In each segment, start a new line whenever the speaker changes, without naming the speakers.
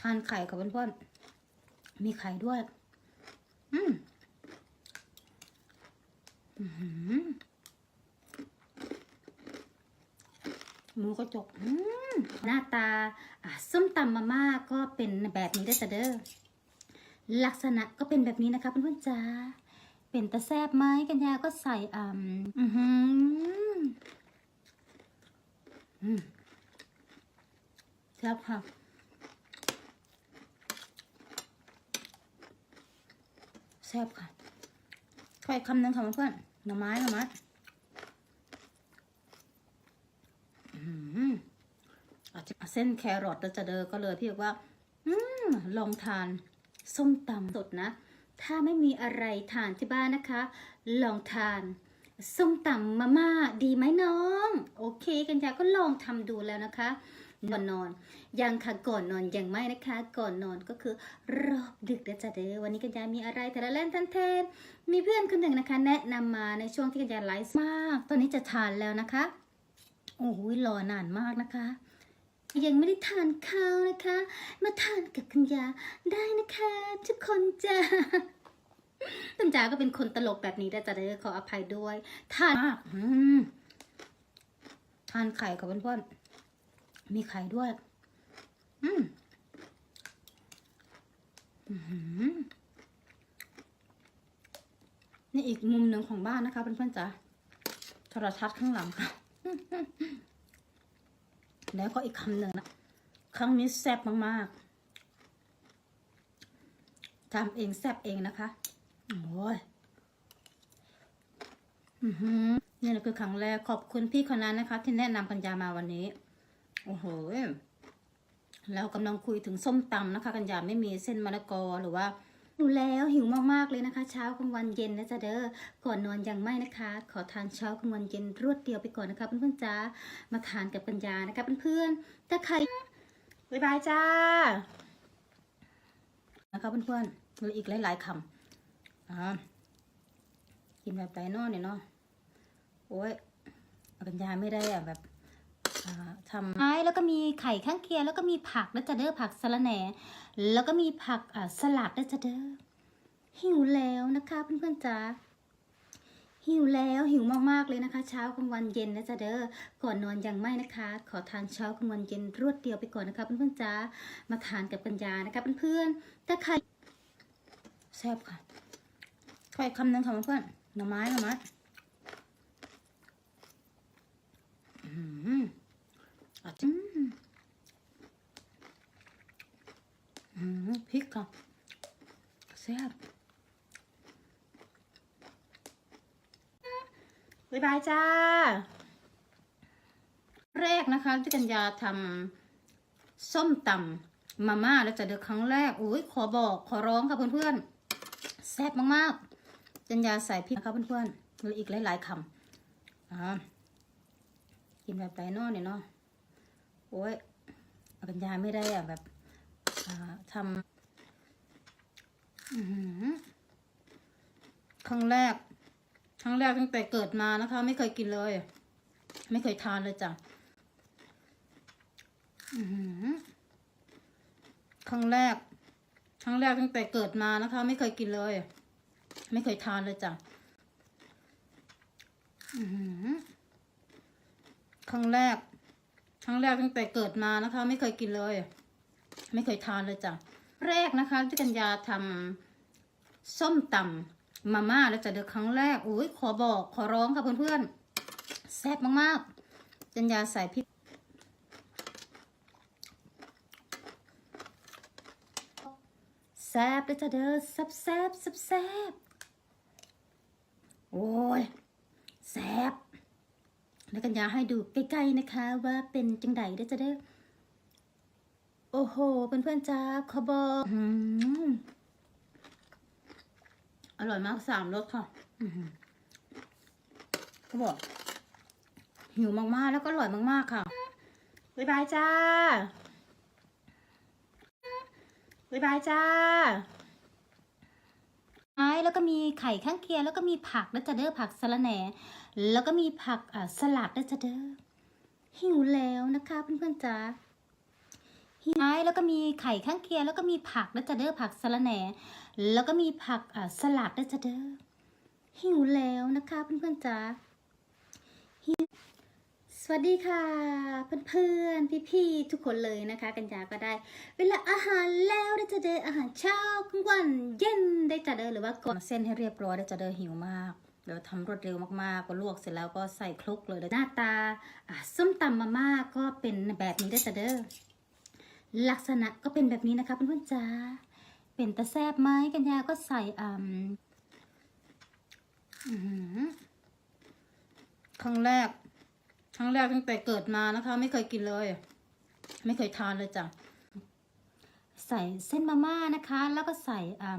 ทานไข่กับเพื่อนๆ มีไข่ด้วย อืมอื้อหือหมูกระจกหน้าตาอะส้มตำมาม่าก็เป็นแบบนี้ได้อจ้ะเด้อ ลักษณะก็เป็นแบบนี้นะคะเพื่อนๆจ้า เป็นตะแซบไหมกันยาก็ใส่อ่ำอือหืออืมแซ่บค่ะ แซ่บค่ะขออีกคำนึงค่ะเพื่อนหน่อไม้หน่อไม้อืออาจจะเส้นแครอทแล้วจะเดอก็เลยพี่บอกว่า อืมลองทานส้มตำสดนะ ถ้าไม่มีอะไรทานที่บ้านนะคะ ลองทานส้มตำมาม่าดีไหมน้อง โอเค กันยาก็ลองทำดูแล้วนะคะ ก่อนนอน ยังค่ะก่อนนอนยังไม่นะคะ ก่อนนอนก็คือรอบดึกนะจ๊ะเด้อวันนี้กันยามีอะไรแต่ละเล่นทันเทนมีเพื่อนคนหนึ่งนะคะ แนะนำมาในช่วงที่กันยาไลฟ์มาก ตอนนี้จะทานแล้วนะคะโอ้ยรอนานมากนะคะ ยังไม่ได้ทานข้าวนะคะ มาทานกับคุณยาได้นะคะ ทุกคนจ้าคุณจ๋าก็เป็นคนตลกแบบนี้ได้จ้ะเด้อขออภัยด้วย ทานมากอืมทานไข่กับเพื่อนๆ มีไข่ด้วย อืมอือหือนี่อีกมุมหนึ่งของบ้านนะคะเพื่อนๆจ๋าโทรทัศน์ข้างหลังค่ะ แล้วก็อีกคำหนึ่งนะครั้งนี้แซ่บมากๆทำเองแซ่บเองนะคะ โอ้ยอือหือนี่แหละคือครั้งแรกขอบคุณพี่คนนั้นนะคะ ที่แนะนำปัญญามาวันนี้ โอ้โหแล้วกำลังคุยถึงส้มตำนะคะ กัญญาไม่มีเส้นมะละกอหรือว่าดูแล้วหิวมากๆเลยนะคะ เช้ากลางวันเย็นนะจ๊ะเด้อก่อนนอนยังไม่นะคะ ขอทานเช้ากลางวันเย็นรวดเดียวไปก่อนนะคะเพื่อนๆจ้ามาทานกับปัญญานะคะเพื่อนๆถ้าใครบายบายจ้านะคะเพื่อนๆเหลืออีกหลายๆคำอ่ากินแบบไรนอเนี่ยเนาะโอ้ยปัญญาไม่ได้อะแบบ ทำไม้แล้วก็มีไข่ข้างเคียงแล้วก็มีผักแล้วจะเด้อผักสะระแหน่ แล้วก็มีผักสลัดแล้วจะเด้อหิวแล้วนะคะเพื่อนๆจ้าหิวแล้วหิวมากๆเลยนะคะ เช้ากลางวันเย็นนะจ๊ะเด้อก่อนนอนยังไม่นะคะ ขอทานเช้ากลางวันเย็นรวดเดียวไปก่อนนะคะเพื่อนๆจ้ามาทานกับปัญญานะคะเพื่อนๆถ้าใครแซ่บค่ะขออีกคำนึงค่ะเพื่อนๆหน่อไม้หน่อไม้ อืมอาจจะอืมพริกค่ะแซ่บบายบายจ้า แรกนะคะที่กัญญาทำส้มตำมาม่าแล้วจะเดือครั้งแรกอุ้ยขอบอกขอร้องค่ะเพื่อนๆแซ่บมากๆกัญญาใส่พริกนะคะเพื่อนๆแล้วอีกหลายๆคำอ่ากินแบบไรนอเนี่ยเนาะ โอ้ยกัญญาไม่ได้อะแบบทำครั้งแรก ครั้งแรกตั้งแต่เกิดมานะคะ ไม่เคยกินเลย ไม่เคยทานเลยจ้ะครั้งแรก ครั้งแรกตั้งแต่เกิดมานะคะ ไม่เคยกินเลย ไม่เคยทานเลยจ้ะครั้งแรก รั้งแรกตั้งแต่เกิดมานะคะ ไม่เคยกินเลย ไม่เคยทานเลยจ้ะแรกนะคะที่กัญญาทำส้มตำมาม่าแล้วจะเดือครั้งแรกอุ้ยขอบอกขอร้องค่ะเพื่อนๆแซ่บมากๆจันยาใส่พริกแซ่บเลยจ้ะเด้อแซ่บแซ่บแซ่บโอ้ยแซ่บ แล้วกัญญาให้ดูใกล้ๆนะคะ ว่าเป็นจังไดเด้จะเด้ โอ้โหเพื่อนๆจ้าขอบอกอร่อยมากสามรสค่ะอือหือเขาบอกหิวมากๆ แล้วก็อร่อยมากๆค่ะบ๊ายบายจ้าบ๊ายบายจ้า แล้วก็มีไข่ข้างเคียงแล้วก็มีผักแล้วจะเด้อผักสะระแหน่แล้วก็มีผักสลัดแล้วจะเด้อหิวแล้วนะคะเพื่อนๆจ้าหไม้แล้วก็มีไข่ข้างเคียงแล้วก็มีผักนะจ๊ะเด้อผักสะระแหน่ แล้วก็มีผักอ่าสลัดนะจ๊ะเด้อหิวแล้วนะคะเพื่อนๆจ๋า วัสดีค่ะ เพื่อนๆ พี่ๆ ทุกคนเลยนะคะ กันยาก็ได้ เวลาอาหารแล้วได้จะเด้ออาหารเช้ากลางวันเย็นได้จะเด้อหรือว่าก่อนเส้นให้เรียบร้อยได้จะเด้อหิวมากเดี๋ยวทำรวดเร็วมากๆก็ลวกเสร็จแล้วก็ใส่คลุกเลยหน้าตาส้มตำมาม่าก็เป็นแบบนี้ได้จะเด้อลักษณะก็เป็นแบบนี้นะคะเพื่อนๆจ๋าเป็นตะแซบไหมกันยาก็ใส่อ่าอื้อหือครั้งแรก ครั้งแรกตั้งแต่เกิดมานะคะ ไม่เคยกินเลย ไม่เคยทานเลยจ้ะใส่เส้นมาม่านะคะ แล้วก็ใส่อ่า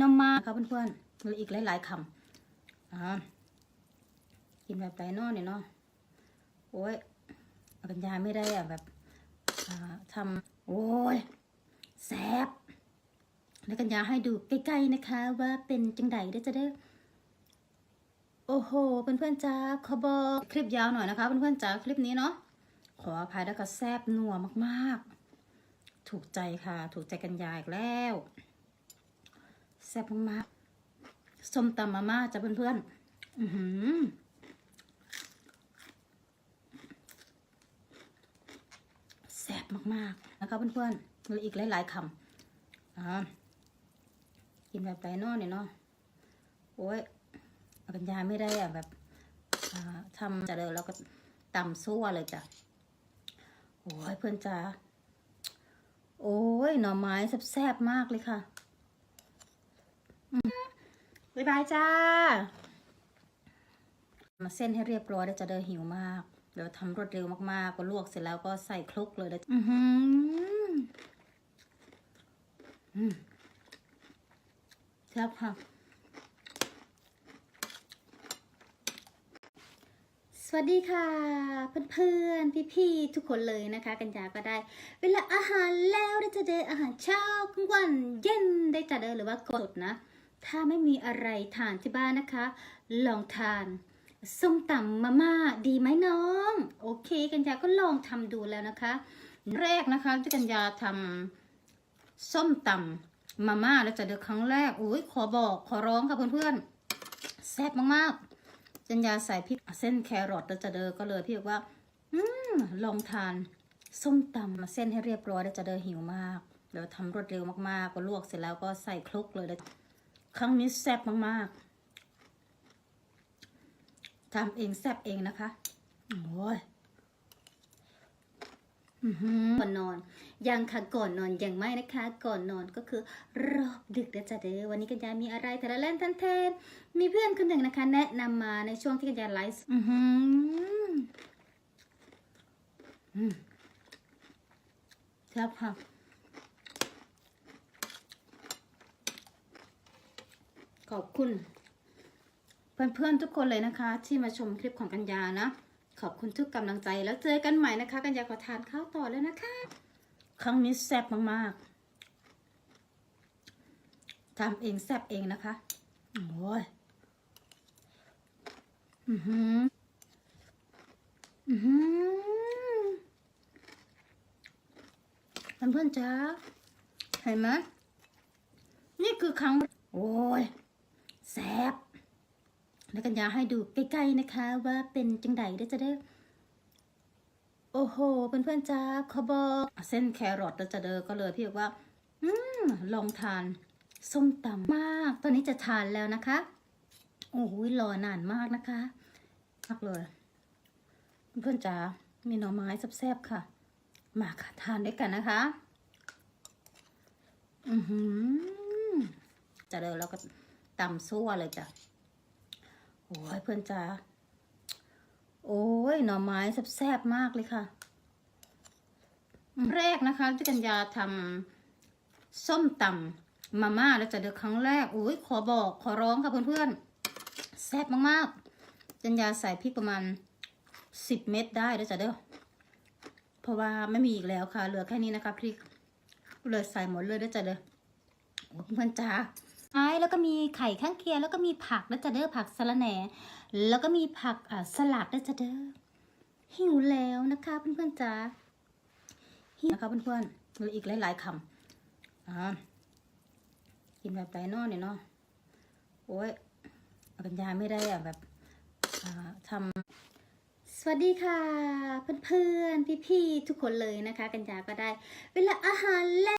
นมมาค่ะเพื่อนๆเหลืออีกหลาย ๆคำอ่ากินแบบไรเนอเนี่ยเนาะโอ้ยกันยาไม่ได้อะแบบทำโอ้ยแซบแล้วกันยาให้ดูใกล้ๆนะคะ ว่าเป็นจังไดได้จะได้ โอ้โห เพื่อนๆจ้าขอบอกคลิปยาวหน่อยนะคะเพื่อนๆจ้าคลิปนี้เนาะขออภัยแล้วก็แซบนัวมากๆ ถูกใจค่ะ ถูกใจกันยาอีกแล้วแซบมากๆส้มตำมาม่าจ้ะเพื่อนๆอือหือแซบมากๆนะคะเพื่อนๆเลืออีกหลายๆคำอ่ากินแบบไรนอเนี่ยเนาะโอ้ย ปัญญาไม่ได้อะแบบทำจะเดินแล้วก็ตำซั่วเลยจ้ะโอ้ยเพื่อนจ้าโอ้ยหน่อไม้แซ่บๆมากเลยค่ะบ๊ายบายจ้า มาเส้นให้เรียบร้อยแล้จะเดินหิวมาก เดี๋ยวทำรวดเร็วมากๆ ก็ลวกเสร็จแล้วก็ใส่คลุกเลยนะอือหืออืมครับค่ะ วัสดีค่ะ เพื่อนๆ พี่ๆ ทุกคนเลยนะคะ กันยาก็ได้ เวลาอาหารแล้วได้จะเดออาหารเช้ากลางวันเย็นได้จะเดอหรือว่ากดนะ ถ้าไม่มีอะไรทานที่บ้านนะคะ ลองทานส้มตำมาม่าดีไหมน้อง โอเค กัญญาก็ลองทำดูแล้วนะคะ แรกนะคะที่กัญญาทำส้มตำมาม่าแล้วจะเดอครั้งแรกอุ้ยขอบอกขอร้องค่ะเพื่อนๆแซ่บมากๆ จันยาใส่พริกเส้นแครอทแล้วจะเดอก็เลยพี่บอกว่า อืมลองทานส้มตำมาเส้นให้เรียบร้อยแล้วจะเดอหิวมากเดี๋ยวทำรวดเร็วมากๆก็ลวกเสร็จแล้วก็ใส่คลุกเลยครั้งนี้แซ่บมากๆทำเองแซ่บเองนะคะโอ้ย ก่อนนอน ยังค่ะก่อนนอนยังไม่นะคะ ก่อนนอนก็คือรอบดึกนะจ๊ะเด้อวันนี้กันยามีอะไรแต่ละเล่นทันเทนมีเพื่อนคนหนึ่งนะคะ แนะนำมาในช่วงที่กันยาไลฟ์อือหืออืมครับค่ะขอบคุณ เพื่อนๆทุกคนเลยนะคะ ที่มาชมคลิปของกัญญานะ ขอบคุณทุกกำลังใจแล้วเจอกันใหม่นะคะ กัญญาขอทานข้าวต่อแล้วนะคะ ครั้งนี้แซ่บมากๆทำเองแซ่บเองนะคะโอ้ยอือหืออือหือเพื่อนๆจ้าเห็นไหมนี่คือครั้ง โอ้ยแซ่บ แล้วกันยาให้ดูใกล้ๆนะคะ ว่าเป็นจังไดได้จะได้ โอ้โหเพื่อนๆจ้าขอบอกเส้นแครอทแล้วจะเดอก็เลยพี่บอกว่า อืมลองทานส้มตำมาก ตอนนี้จะทานแล้วนะคะ โอ้ยรอนานมากนะคะมากเลย เพื่อนจ๋า มีหน่อไม้แซ่บๆค่ะ มาค่ะทานด้วยกันนะคะ อือหือจะเดินแล้วก็ตำซั่วเลยจ้ะ โอ้ยเพื่อนจ๋า โอ้ยหน่อไม้แซ่บๆมากเลยค่ะ แรกนะคะที่กัญญาทำส้มตำมาม่าแล้วจะเดือครั้งแรกโอ้ยขอบอกขอร้องค่ะเพื่อนๆ แซ่บมากๆกัญญาใส่พริกประมาณสิบเม็ดได้แล้วจะเด้อเพราะว่าไม่มีอีกแล้วค่ะ เหลือแค่นี้นะคะพริก เลยใส่หมดเลยแล้วจะเด้อเพื่อนจ๋า ไม้แล้วก็มีไข่ข้างเคียงแล้วก็มีผักนะจ๊ะเด้อผักสะระแหน่แล้วก็มีผักอ่าสลัดนะจ๊ะเด้อหิวแล้วนะคะเพื่อนๆจ๋าหิวนะคะเพื่อนๆหลืออีกหลายๆคำอ่ากินแบบไดโน่เนี่ยเนาะโอ้ยปัญญาไม่ได้อะแบบทำสวัสดีค่ะ เพื่อนๆพี่ๆทุกคนเลยนะคะ กัญญาก็ได้ เวลาอาหารแล้ว